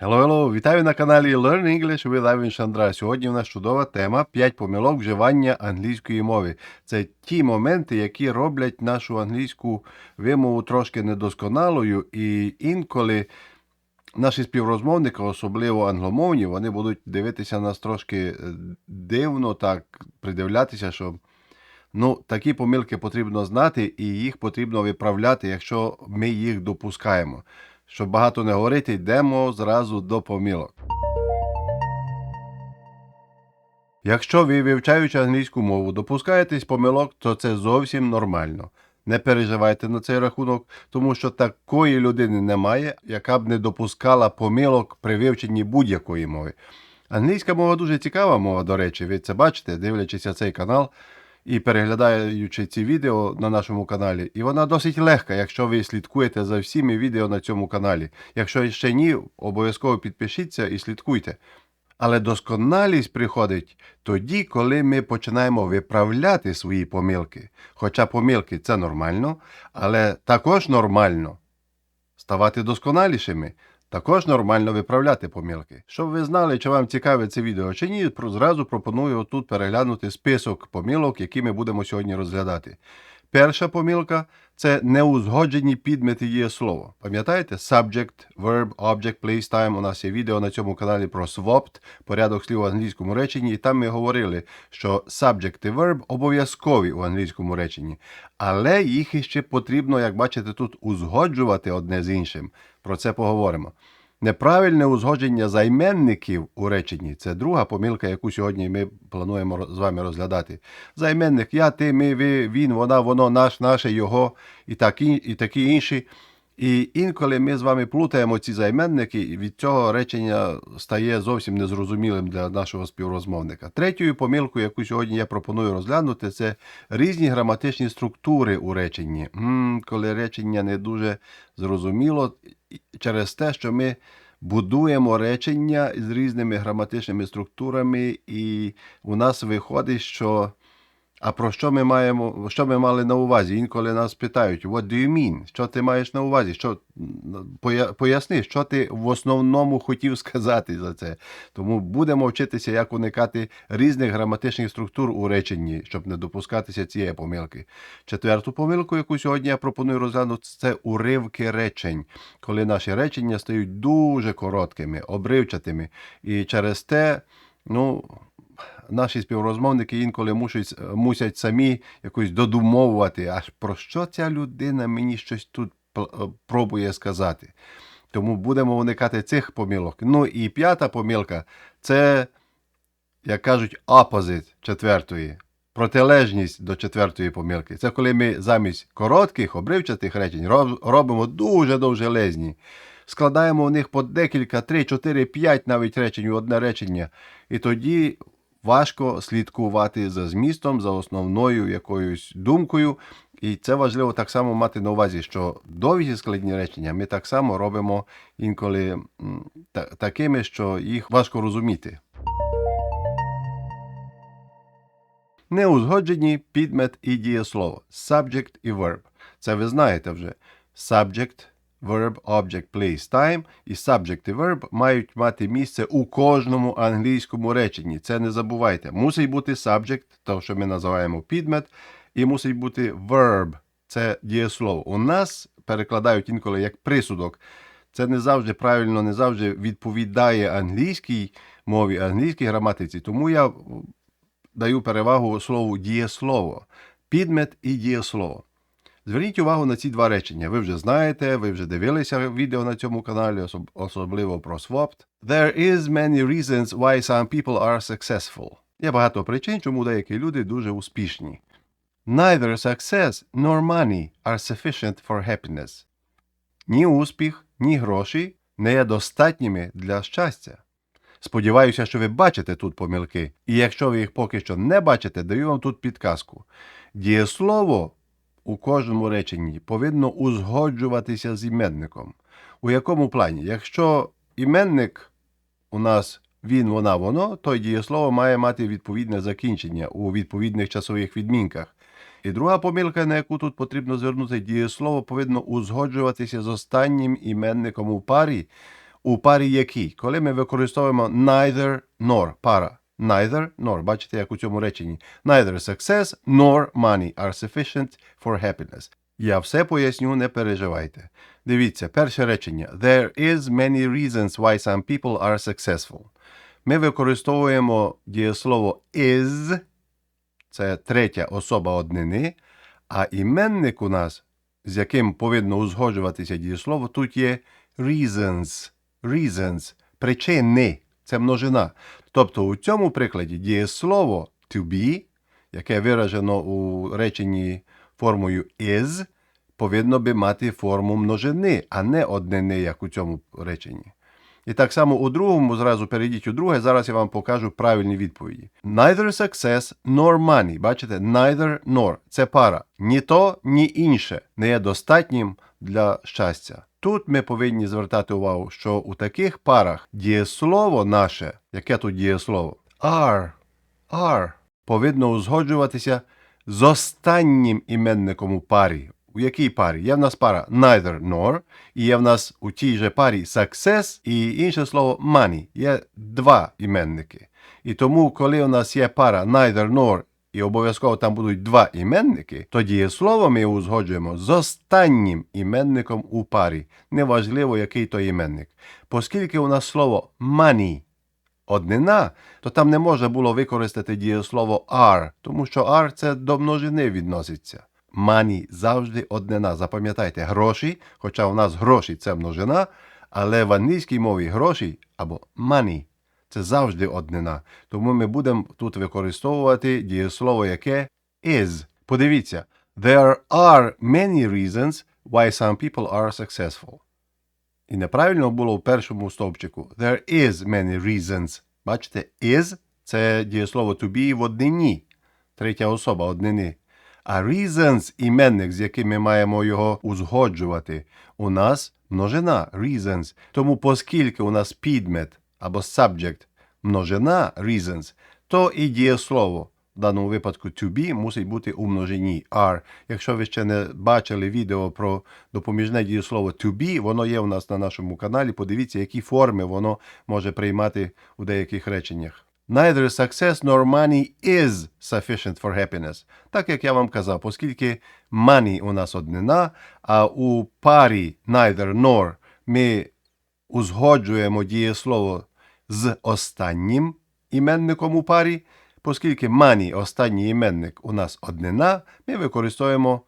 Hello, hello! Вітаю на каналі Learn English with Ivan Шандра. Сьогодні в нас чудова тема 5 помилок вживання англійської мови. Це ті моменти, які роблять нашу англійську вимову трошки недосконалою, і інколи наші співрозмовники, особливо англомовні, вони будуть дивитися нас трошки е, дивно, так придивлятися, що ну, такі помилки потрібно знати, і їх потрібно виправляти, якщо ми їх допускаємо. Щоб багато не говорити, йдемо зразу до помилок. Якщо ви, вивчаючи англійську мову, допускаєтесь помилок, то це зовсім нормально. Не переживайте на цей рахунок, тому що такої людини немає, яка б не допускала помилок при вивченні будь-якої мови. Англійська мова дуже цікава мова, до речі, ви це бачите, дивлячись цей канал і переглядаючи ці відео на нашому каналі. І вона досить легка, якщо ви слідкуєте за всіми відео на цьому каналі. Якщо ще ні, обов'язково підпишіться і слідкуйте. Але досконалість приходить тоді, коли ми починаємо виправляти свої помилки. Хоча помилки це нормально, але також нормально ставати досконалішими. Також нормально виправляти помилки. Щоб ви знали, чи вам цікаве це відео чи ні, зразу пропоную тут переглянути список помилок, які ми будемо сьогодні розглядати. Перша помилка це неузгоджені підмети дієслова. Пам'ятаєте? Subject, verb, object, place, time. У нас є відео на цьому каналі про swapped, порядок слів у англійському реченні, і там ми говорили, що subject і verb обов'язкові у англійському реченні, але їх іще потрібно, як бачите, тут узгоджувати одне з іншим. Про це поговоримо. Неправильне узгодження займенників у реченні це друга помилка, яку сьогодні ми плануємо з вами розглядати. Займенник я, ти, ми, ви, він, вона, воно, наш, наше, його і такі, і такі інші. І інколи ми з вами плутаємо ці займенники, і від цього речення стає зовсім незрозумілим для нашого співрозмовника. Третьою помилкою, яку сьогодні я пропоную розглянути, це різні граматичні структури у реченні. м коли речення не дуже зрозуміло, через те, що ми будуємо речення з різними граматичними структурами, і у нас виходить, що. А про що ми маємо, що ми мали на увазі? Інколи нас питають, what do you mean? Що ти маєш на увазі? Що, поясни, що ти в основному хотів сказати за це. Тому будемо вчитися, як уникати різних граматичних структур у реченні, щоб не допускатися цієї помилки. Четверту помилку, яку сьогодні я пропоную розглянути, це уривки речень, коли наші речення стають дуже короткими, обривчатими. І через те, ну наші співрозмовники інколи мусять, мусять самі якось додумовувати, аж про що ця людина мені щось тут е, пробує сказати. Тому будемо уникати цих помилок. Ну і п'ята помилка це, як кажуть, opposite четвертої. Протилежність до четвертої помилки. Це коли ми замість коротких, обривчатих речень робимо дуже довжелезні. Складаємо в них по декілька, три, чотири, п'ять навіть речень одне речення. І тоді важко слідкувати за змістом, за основною якоюсь думкою. І це важливо так само мати на увазі, що довгі складні речення ми так само робимо інколи та- такими, що їх важко розуміти. Неузгоджені підмет і дієслово. Subject і verb. Це ви знаєте вже. Subject, verb, object, place, time і subject і verb мають мати місце у кожному англійському реченні. Це не забувайте. Мусить бути subject, то що ми називаємо підмет, і мусить бути verb. Це дієслово. У нас перекладають інколи як присудок. Це не завжди правильно, не завжди відповідає англійській мові, англійській граматиці. Тому я даю перевагу слову дієслово, підмет і дієслово. Зверніть увагу на ці два речення. Ви вже знаєте, ви вже дивилися відео на цьому каналі, особливо про swapped. There is many reasons why some people are successful. Є багато причин, чому деякі люди дуже успішні. Neither success nor money are sufficient for happiness. Ні успіх, ні гроші не є достатніми для щастя. Сподіваюся, що ви бачите тут помилки, і якщо ви їх поки що не бачите, даю вам тут підказку. Дієслово у кожному реченні повинно узгоджуватися з іменником. У якому плані? Якщо іменник у нас він, вона, воно, то дієслово має мати відповідне закінчення у відповідних часових відмінках. І друга помилка, на яку тут потрібно звернути, дієслово повинно узгоджуватися з останнім іменником у парі. У парі якій? Коли ми використовуємо neither nor пара. Neither nor. Бачите, як у цьому реченні. Neither success nor money are sufficient for happiness. Я все поясню, не переживайте. Дивіться, перше речення. There is many reasons why some people are successful. Ми використовуємо дієслово is, це третя особа однини, а іменник у нас, з яким повинно узгоджуватися дієслово, тут є reasons. Reasons. Причини. Це множина. Тобто у цьому прикладі дієслово to be, яке виражено у реченні формою is, повинно би мати форму множини, а не однини, як у цьому реченні. І так само у другому, зразу перейдіть у друге, зараз я вам покажу правильні відповіді. Neither success nor money. Бачите, neither nor. Це пара. Ні то, ні інше не є достатнім для щастя. Тут ми повинні звертати увагу, що у таких парах дієслово наше, яке тут дієслово, are, are, повинно узгоджуватися з останнім іменником у парі. У якій парі? Є в нас пара neither nor, і є в нас у тій же парі success і інше слово money. Є два іменники. І тому, коли у нас є пара neither nor, і обов'язково там будуть два іменники, то дієслово ми узгоджуємо з останнім іменником у парі. Неважливо, який то іменник. Оскільки у нас слово money однина, то там не можна було використати дієслово are, тому що are це до множини відноситься. Money завжди однина. Запам'ятайте, гроші, хоча у нас гроші це множина, але в англійській мові гроші або money це завжди однина. Тому ми будемо тут використовувати дієслово, яке is. Подивіться, there are many reasons why some people are successful. І неправильно було в першому стовпчику. There is many reasons. Бачите, is це дієслово to be в однині. Третя особа однини. А reasons іменник, з яким ми маємо його узгоджувати, у нас множина reasons. Тому, оскільки у нас підмет або subject множина reasons, то і дієслово в даному випадку to be мусить бути у множині are. Якщо ви ще не бачили відео про допоміжне дієслово to be, воно є у нас на нашому каналі. Подивіться, які форми воно може приймати у деяких реченнях. Neither success nor money is sufficient for happiness. Так як я вам казав, оскільки money у нас однина, а у парі neither nor ми узгоджуємо дієслово з останнім іменником у парі, оскільки money останній іменник у нас однина, ми використовуємо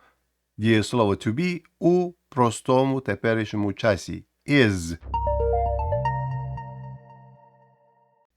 дієслово to be у простому теперішньому часі is.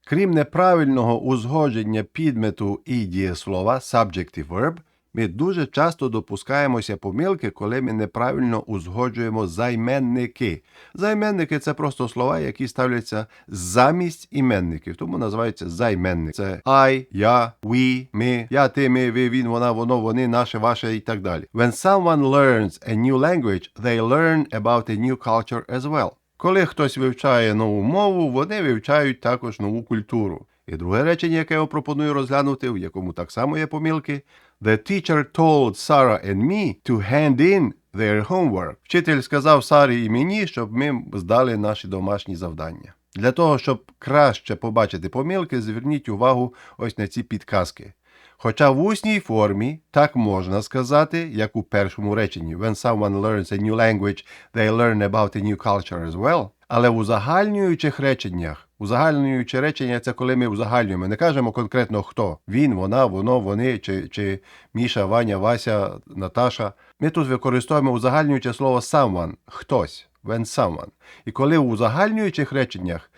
Крім неправильного узгодження підмету і дієслова subjective verb, ми дуже часто допускаємося помилки, коли ми неправильно узгоджуємо займенники. Займенники це просто слова, які ставляться замість іменників, тому називаються займенник. Це I, я, we, ми, я, ти, ми, ви, він, вона, воно, вони, наше, ваше і так далі. When someone learns a new language, they learn about a new culture as well. Коли хтось вивчає нову мову, вони вивчають також нову культуру. І друге речення, яке я пропоную розглянути, в якому так само є помилки. The teacher told Sarah and me to hand in their homework. Вчитель сказав Сарі і мені, щоб ми здали наші домашні завдання. Для того, щоб краще побачити помилки, зверніть увагу ось на ці підказки. Хоча в усній формі так можна сказати, як у першому реченні When someone learns a new language, they learn about a new culture as well. Але в узагальнюючих реченнях, узагальнююче речення це коли ми узагальнюємо, не кажемо конкретно хто. Він, вона, воно, вони, чи, чи Міша, Ваня, Вася, Наташа. Ми тут використовуємо узагальнююче слово someone, хтось, when someone. І коли в узагальнюючих реченнях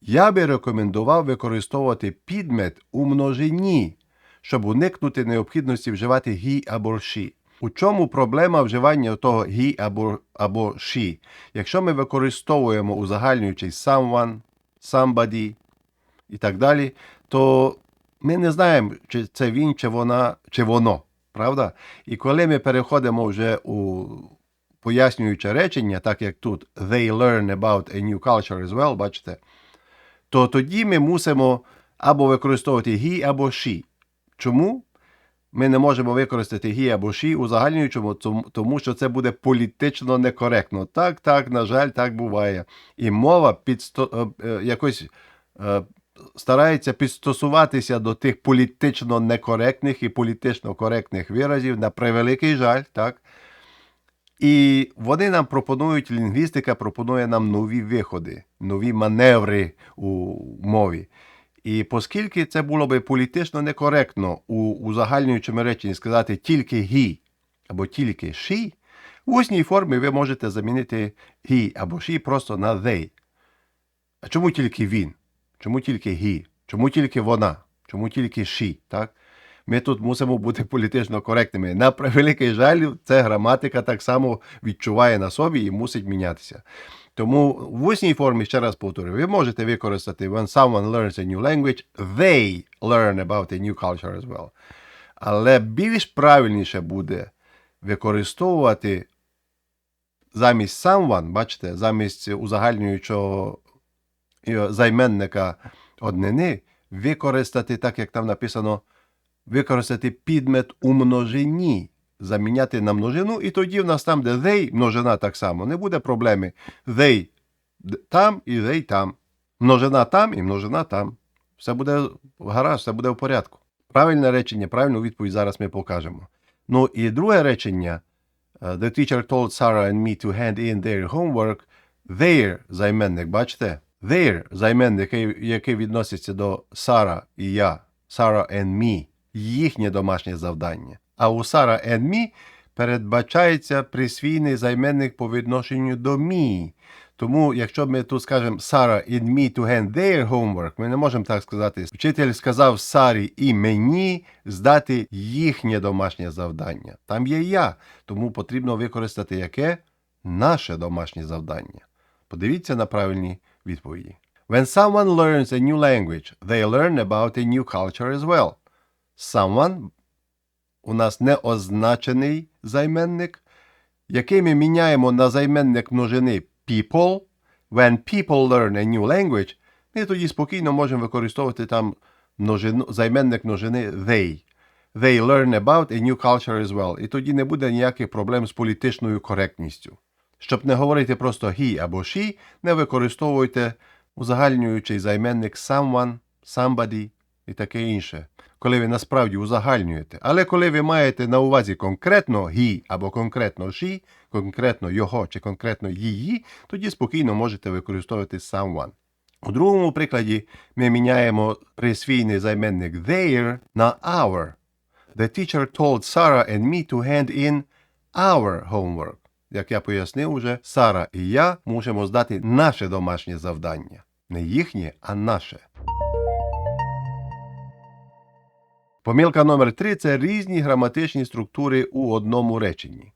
я би рекомендував використовувати підмет у множині щоб уникнути необхідності вживати he або she. У чому проблема вживання того he або або she? Якщо ми використовуємо узагальнюючий someone, somebody і так далі, то ми не знаємо, чи це він, чи вона, чи воно. Правда? І коли ми переходимо вже у пояснююче речення, так як тут they learn about a new culture as well, бачите, то тоді ми мусимо або використовувати he або she. Чому? Ми не можемо використати he або she узагальнюючому, тому- тому що це буде політично некоректно. Так, так, на жаль, так буває. І мова підсто... е, е, якось е, старається підстосуватися до тих політично некоректних і політично коректних виразів на превеликий жаль, так? І вони нам пропонують, лінгвістика пропонує нам нові виходи, нові маневри у мові. І оскільки це було би політично некоректно у узагальнюючому реченні сказати тільки he або тільки she, в усній формі ви можете замінити he або she просто на they. А чому тільки він? Чому тільки he? Чому тільки вона? Чому тільки she? Так? Ми тут мусимо бути політично коректними. На превеликий жаль, це граматика так само відчуває на собі і мусить мінятися. Тому в усній формі, ще раз повторюю, ви можете використати when someone learns a new language, they learn about a new culture as well. Але більш правильніше буде використовувати замість someone, бачите, замість узагальнюючого е, займенника однини, використати, так як там написано, використати підмет у множині, заміняти на множину, і тоді в нас там, де they, множина так само, не буде проблеми. They там і they там. Множина там і множина там. Все буде гаразд, все буде в порядку. Правильне речення, правильну відповідь зараз ми покажемо. Ну і друге речення. Uh, The teacher told Sarah and me to hand in their homework. Their займенник, бачите? Their займенник, який, відноситься до Сара і я. Sarah and me. Їхнє домашнє завдання. А у and me передбачається присвійний займенник по відношенню до me. Тому, якщо ми тут скажемо Sarah and me to hand their homework, ми не можемо так сказати. Вчитель сказав Сарі і мені здати їхнє домашнє завдання. Там є я, тому потрібно використати яке? Наше домашнє завдання. Подивіться на правильні відповіді. When someone learns a new language, they learn about a new culture as well. Someone у нас не означений займенник, який ми міняємо на займенник множини people. When people learn a new language, ми тоді спокійно можемо використовувати там множину, займенник множини they. They learn about a new culture as well. І тоді не буде ніяких проблем з політичною коректністю. Щоб не говорити просто he або she, не використовуйте узагальнюючий займенник someone, somebody і таке інше, коли ви насправді узагальнюєте. Але коли ви маєте на увазі конкретно he або конкретно she, конкретно його чи конкретно її, тоді спокійно можете використовувати someone. У другому прикладі ми міняємо присвійний займенник their на our. The teacher told Sarah and me to hand in our homework. Як я пояснив уже, Сара і я мусимо здати наше домашнє завдання. Не їхнє, а наше. Помилка номер 3 це різні граматичні структури у одному реченні.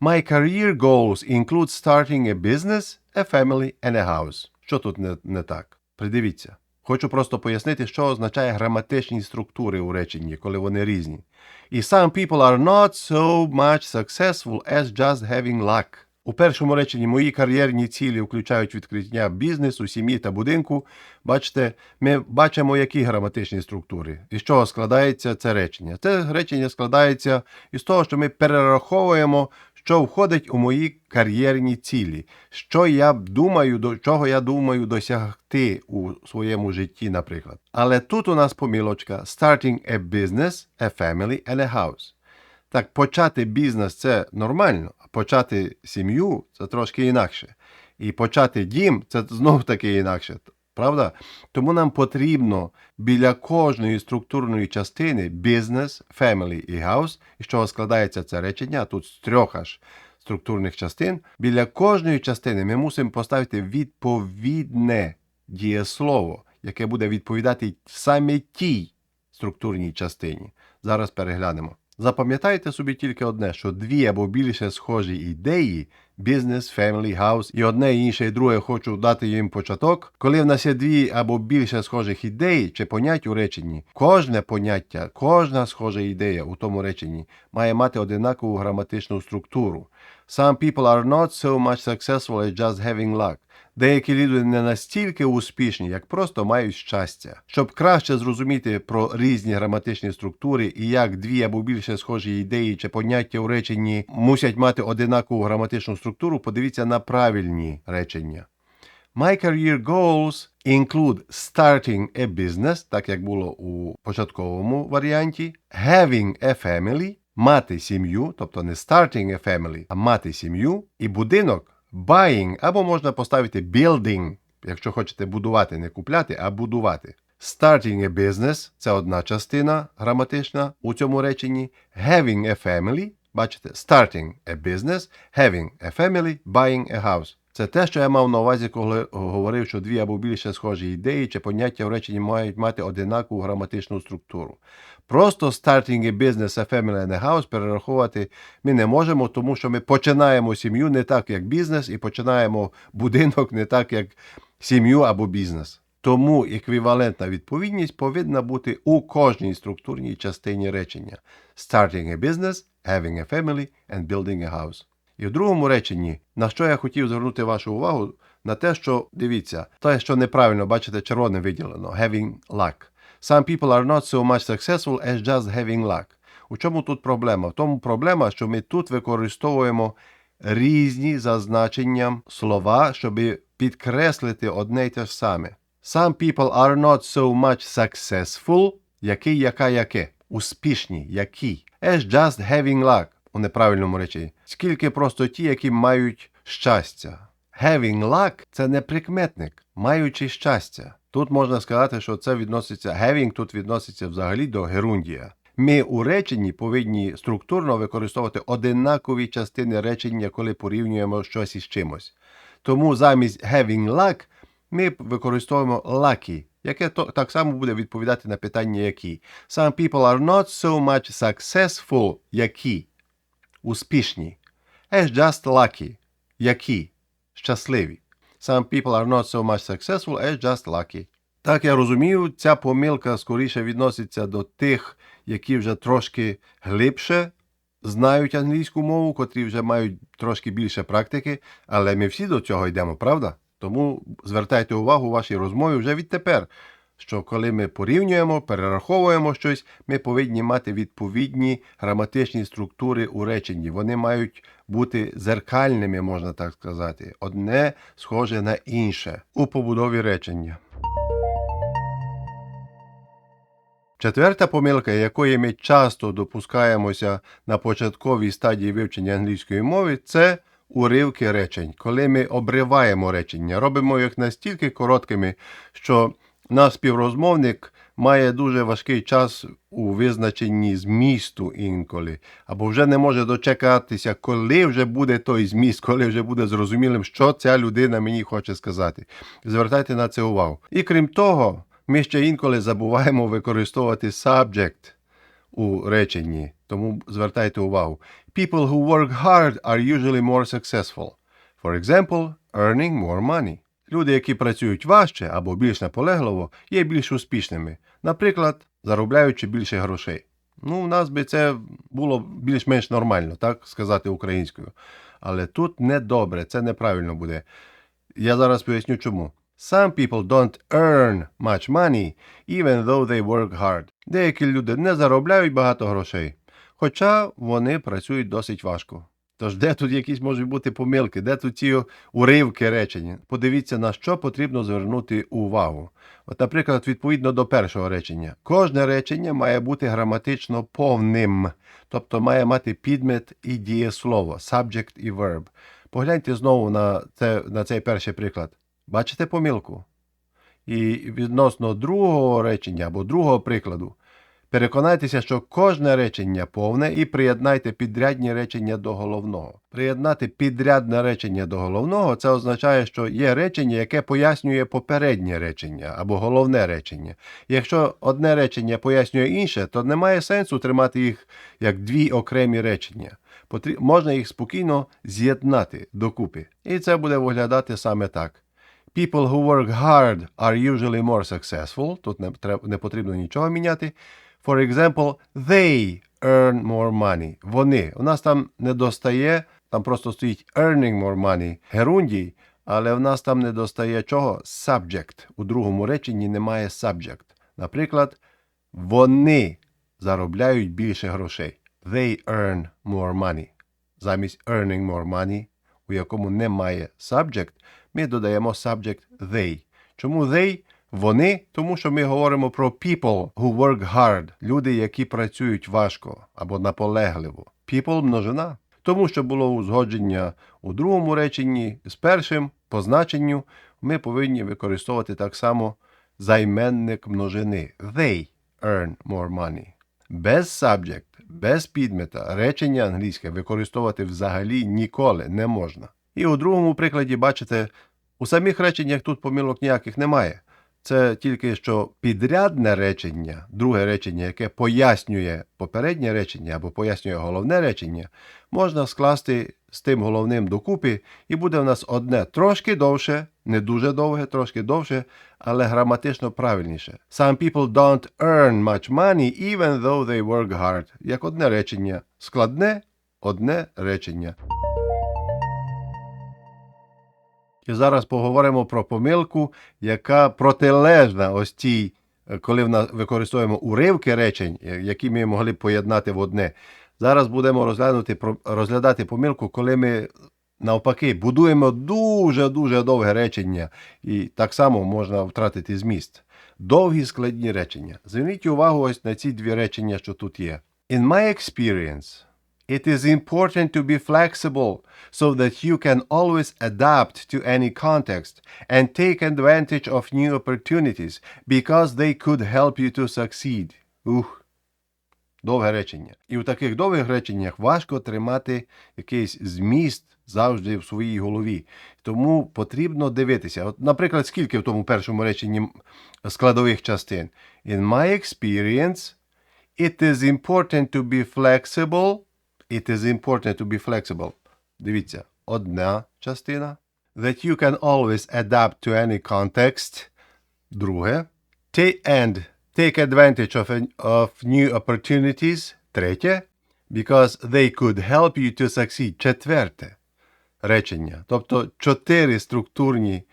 My career goals include starting a business, a family and a house. Що тут не, не так? Придивіться. Хочу просто пояснити, що означає граматичні структури у реченні, коли вони різні. І some people are not so much successful as just having luck. У першому реченні мої кар'єрні цілі включають відкриття бізнесу, сім'ї та будинку. Бачите, ми бачимо, які граматичні структури. Із чого складається це речення. Це речення складається із того, що ми перераховуємо, що входить у мої кар'єрні цілі, що я думаю, до чого я думаю досягти у своєму житті, наприклад. Але тут у нас помілочка starting a business, a family and a house. Так, почати бізнес це нормально, а почати сім'ю це трошки інакше. І почати дім це знов таки інакше. Правда? Тому нам потрібно біля кожної структурної частини business, family і house, із чого складається це речення, тут з трьох аж структурних частин. Біля кожної частини ми мусимо поставити відповідне дієслово, яке буде відповідати саме тій структурній частині. Зараз переглянемо. Запам'ятайте собі тільки одне, що дві або більше схожі ідеї бізнес, family, house і одне і інше і друге хочу дати їм початок. Коли в нас є дві або більше схожих ідей чи понять у реченні, кожне поняття, кожна схожа ідея у тому реченні має мати одинакову граматичну структуру. Some people are not so much successful as just having luck. Деякі люди не настільки успішні, як просто мають щастя. Щоб краще зрозуміти про різні граматичні структури і як дві або більше схожі ідеї чи поняття у реченні мусять мати одинакову граматичну структуру, подивіться на правильні речення. My career goals include starting a business, так як було у початковому варіанті, having a family, мати сім'ю, тобто не starting a family, а мати сім'ю, і будинок buying, або можна поставити building, якщо хочете будувати, не купляти, а будувати. Starting a business це одна частина граматична у цьому реченні. Having a family, бачите, starting a business, having a family, buying a house. Це те, що я мав на увазі, коли говорив, що дві або більше схожі ідеї чи поняття в реченні мають мати одинакову граматичну структуру. Просто starting a business, a family and a house перераховувати ми не можемо, тому що ми починаємо сім'ю не так, як бізнес, і починаємо будинок не так, як сім'ю або бізнес. Тому еквівалентна відповідність повинна бути у кожній структурній частині речення: starting a business, having a family and building a house. І в другому реченні, на що я хотів звернути вашу увагу, на те, що дивіться, те, що неправильно бачите, червоним виділено, having luck. Some people are not so much successful as just having luck. У чому тут проблема? В тому проблема, що ми тут використовуємо різні за значенням слова, щоб підкреслити одне й те ж саме. Some people are not so much successful, який, яка, яке. Успішні, які. As just having luck у неправильному реченні. Скільки просто ті, які мають щастя. Having luck – це не прикметник, маючи щастя. Тут можна сказати, що це відноситься, having тут відноситься взагалі до герундія. Ми у реченні повинні структурно використовувати одинакові частини речення, коли порівнюємо щось із чимось. Тому замість having luck ми використовуємо lucky, яке то, так само буде відповідати на питання які. Some people are not so much successful, які успішні. As just lucky, які щасливі. Some people are not so much successful as just lucky. Так я розумію, ця помилка скоріше відноситься до тих, які вже трошки глибше знають англійську мову, котрі вже мають трошки більше практики, але ми всі до цього йдемо, правда? Тому звертайте увагу у вашій розмові вже відтепер, що коли ми порівнюємо, перераховуємо щось, ми повинні мати відповідні граматичні структури у реченні. Вони мають бути зеркальними, можна так сказати, одне схоже на інше у побудові речення. Четверта помилка, якої ми часто допускаємося на початковій стадії вивчення англійської мови, це уривки речень, коли ми обриваємо речення, робимо їх настільки короткими, що наш співрозмовник має дуже важкий час у визначенні змісту інколи, або вже не може дочекатися, коли вже буде той зміст, коли вже буде зрозумілим, що ця людина мені хоче сказати. Звертайте на це увагу. І крім того, ми ще інколи забуваємо використовувати subject у реченні, тому звертайте увагу. People who work hard are usually more successful. For example, earning more money. Люди, які працюють важче або більш наполегливо, є більш успішними, наприклад, заробляючи більше грошей. Ну, у нас би це було більш-менш нормально, так сказати українською. Але тут не добре, це неправильно буде. Я зараз поясню чому. Some people don't earn much money, even though they work hard. Деякі люди не заробляють багато грошей, хоча вони працюють досить важко. Тож де тут якісь можуть бути помилки, де тут ці уривки речення? Подивіться, на що потрібно звернути увагу. От, наприклад, відповідно до першого речення. Кожне речення має бути граматично повним, тобто має мати підмет і дієслово, subject і verb. Погляньте знову на, це, на цей перший приклад. Бачите помилку? І відносно другого речення або другого прикладу, переконайтеся, що кожне речення повне і приєднайте підрядні речення до головного. Приєднати підрядне речення до головного це означає, що є речення, яке пояснює попереднє речення або головне речення. Якщо одне речення пояснює інше, то немає сенсу тримати їх як дві окремі речення. Можна їх спокійно з'єднати докупи. І це буде виглядати саме так. People who work hard are usually more successful. Тут не потрібно нічого міняти. For example, they earn more money. Вони. У нас там не достає там просто стоїть earning more money, герундій, але в нас там не достає чого? Subject. У другому реченні немає subject. Наприклад, вони заробляють більше грошей. They earn more money. Замість earning more money, у якому немає subject, ми додаємо subject they. Чому they? Вони, тому що ми говоримо про people who work hard, люди, які працюють важко або наполегливо. People множина. Тому що було узгодження у другому реченні з першим по значенню, ми повинні використовувати так само займенник множини. They earn more money. Без subject, без підмета речення англійське використовувати взагалі ніколи не можна. І у другому прикладі бачите, у самих реченнях тут помилок ніяких немає. Це тільки що підрядне речення, друге речення, яке пояснює попереднє речення або пояснює головне речення, можна скласти з тим головним докупи, і буде в нас одне трошки довше, не дуже довге, трошки довше, але граматично правильніше. Some people don't earn much money even though they work hard. Як одне речення. Складне одне речення. І зараз поговоримо про помилку, яка протилежна ось цій, е, коли в нас використовуємо уривки речень, е, які ми могли б поєднати в одне. Зараз будемо розглянути, розглядати помилку, коли ми навпаки будуємо дуже-дуже довге речення, і так само можна втратити зміст. Довгі складні речення. Зверніть увагу ось на ці дві речення, що тут є. In my experience, It is important to be flexible so that you can always adapt to any context and take advantage of new opportunities because they could help you to succeed. Ух. Довге речення. І у таких довгих реченнях важко тримати якийсь зміст завжди в своїй голові. Тому потрібно дивитися. От, наприклад, скільки в тому першому реченні складових частин. In my experience, it is important to be flexible. It is important to be flexible. Дивіться, одна частина. That you can always adapt to any context. Друге. Take and take advantage of, an- of new opportunities. Третє. Because they could help you to succeed. Четверте. Речення. Тобто чотири структурні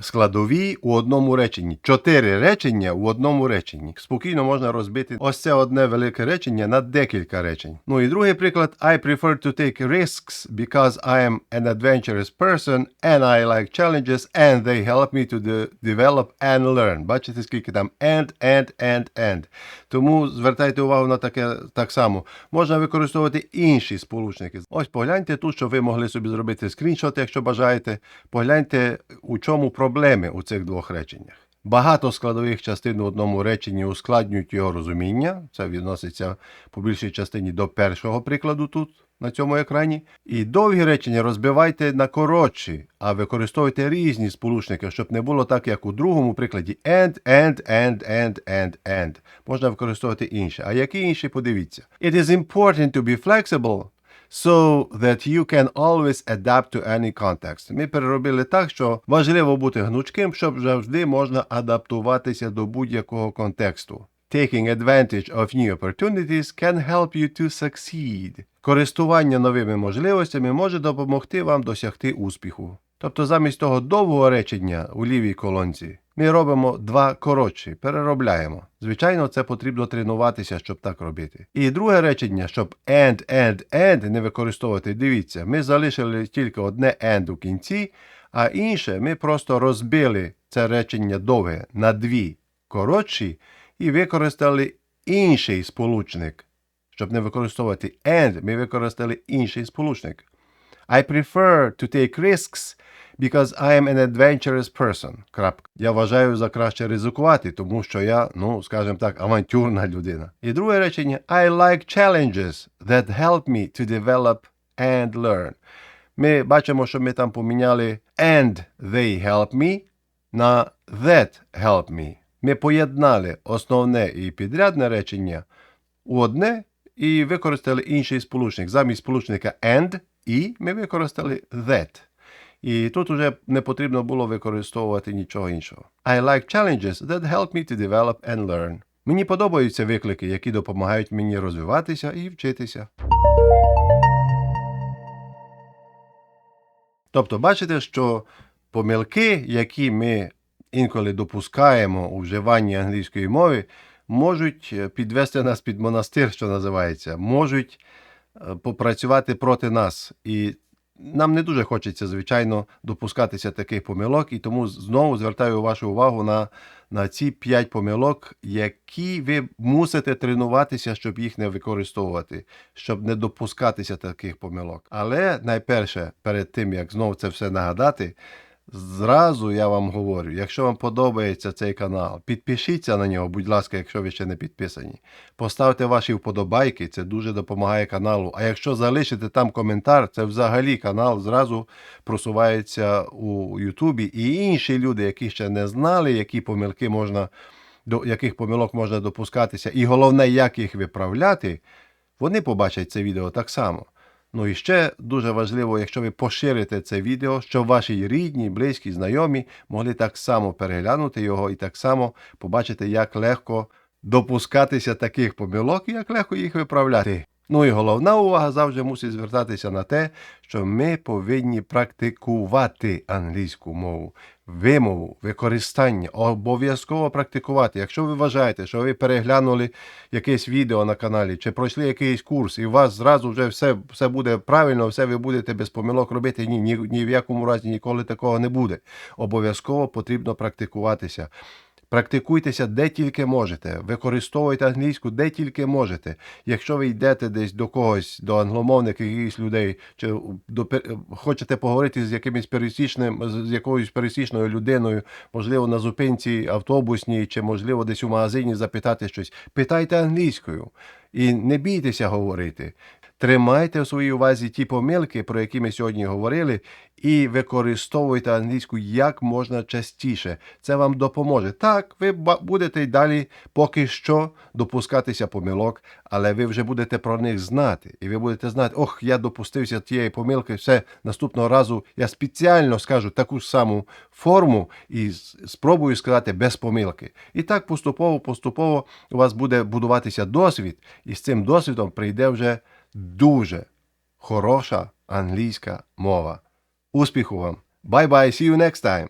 складові у одному реченні. Чотири речення у одному реченні. Спокійно можна розбити ось це одне велике речення на декілька речень. Ну і другий приклад. I prefer to take risks because I am an adventurous person and I like challenges and they help me to de- develop and learn. Бачите, скільки там and, and, and, and. Тому звертайте увагу на таке так само. Можна використовувати інші сполучники. Ось погляньте тут, що ви могли собі зробити скріншот, якщо бажаєте. Погляньте, у чому проблеми у цих двох реченнях. Багато складових частин у одному реченні ускладнюють його розуміння. Це відноситься по більшій частині до першого прикладу тут, на цьому екрані. І довгі речення розбивайте на коротші, а використовуйте різні сполучники, щоб не було так, як у другому прикладі and, and, and, and, and, and. Можна використовувати інше. А які інші, подивіться. It is important to be flexible so that you can always adapt to any context. Ми переробили так, що важливо бути гнучким, щоб завжди можна адаптуватися до будь-якого контексту. Taking advantage of new opportunities can help you to succeed. Користування новими можливостями може допомогти вам досягти успіху. Тобто замість того довгого речення у лівій колонці ми робимо два коротші, переробляємо. Звичайно, це потрібно тренуватися, щоб так робити. І друге речення, щоб and, and, and не використовувати, дивіться, ми залишили тільки одне and у кінці, а інше ми просто розбили це речення довге на дві коротші і використали інший сполучник. Щоб не використовувати and, ми використали інший сполучник. I prefer to take risks because I am an adventurous person. Крапка. Я вважаю за краще ризикувати, тому що я, ну, скажімо так, авантюрна людина. І друге речення I like challenges that help me to develop and learn. Ми бачимо, що ми там поміняли and they help me на that help me. Ми поєднали основне і підрядне речення у одне і використали інший сполучник. Замість сполучника and і ми використали that. І тут уже не потрібно було використовувати нічого іншого. I like challenges that help me to develop and learn. Мені подобаються виклики, які допомагають мені розвиватися і вчитися. Тобто, бачите, що помилки, які ми інколи допускаємо у вживанні англійської мови, можуть е, підвести нас під монастир, що називається, можуть попрацювати проти нас. І нам не дуже хочеться, звичайно, допускатися таких помилок, і тому знову звертаю вашу увагу на, на ці п'ять помилок, які ви мусите тренуватися, щоб їх не використовувати, щоб не допускатися таких помилок. Але найперше, перед тим як знову це все нагадати, Зразу я вам говорю, якщо вам подобається цей канал, підпишіться на нього, будь ласка, якщо ви ще не підписані. Поставте ваші вподобайки, це дуже допомагає каналу. А якщо залишите там коментар, це взагалі канал зразу просувається у Ютубі. І інші люди, які ще не знали, які помилки можна, до яких помилок можна допускатися, і головне, як їх виправляти, вони побачать це відео так само. Ну і ще дуже важливо, якщо ви поширите це відео, щоб ваші рідні, близькі, знайомі могли так само переглянути його і так само побачити, як легко допускатися таких помилок і як легко їх виправляти. Ну і головна увага завжди мусить звертатися на те, що ми повинні практикувати англійську мову, вимову, використання, обов'язково практикувати. Якщо ви вважаєте, що ви переглянули якесь відео на каналі чи пройшли якийсь курс, і у вас зразу вже все, все буде правильно, все ви будете без помилок робити. Ні, ні, ні в якому разі ніколи такого не буде. Обов'язково потрібно практикуватися. Практикуйтеся де тільки можете, використовуйте англійську де тільки можете. Якщо ви йдете десь до когось, до англомовних якихось людей, чи до, хочете поговорити з якимось пересічним, з якоюсь пересічною людиною, можливо, на зупинці автобусній, чи можливо десь у магазині запитати щось, питайте англійською і не бійтеся говорити. Тримайте в своїй увазі ті помилки, про які ми сьогодні говорили, і використовуйте англійську як можна частіше. Це вам допоможе. Так, ви будете й далі поки що допускатися помилок, але ви вже будете про них знати. І ви будете знати, ох, я допустився тієї помилки, все наступного разу я спеціально скажу таку саму форму і спробую сказати без помилки. І так поступово, поступово у вас буде будуватися досвід, і з цим досвідом прийде вже дуже хороша англійська мова. Успіху вам! Bye-bye, see you next time!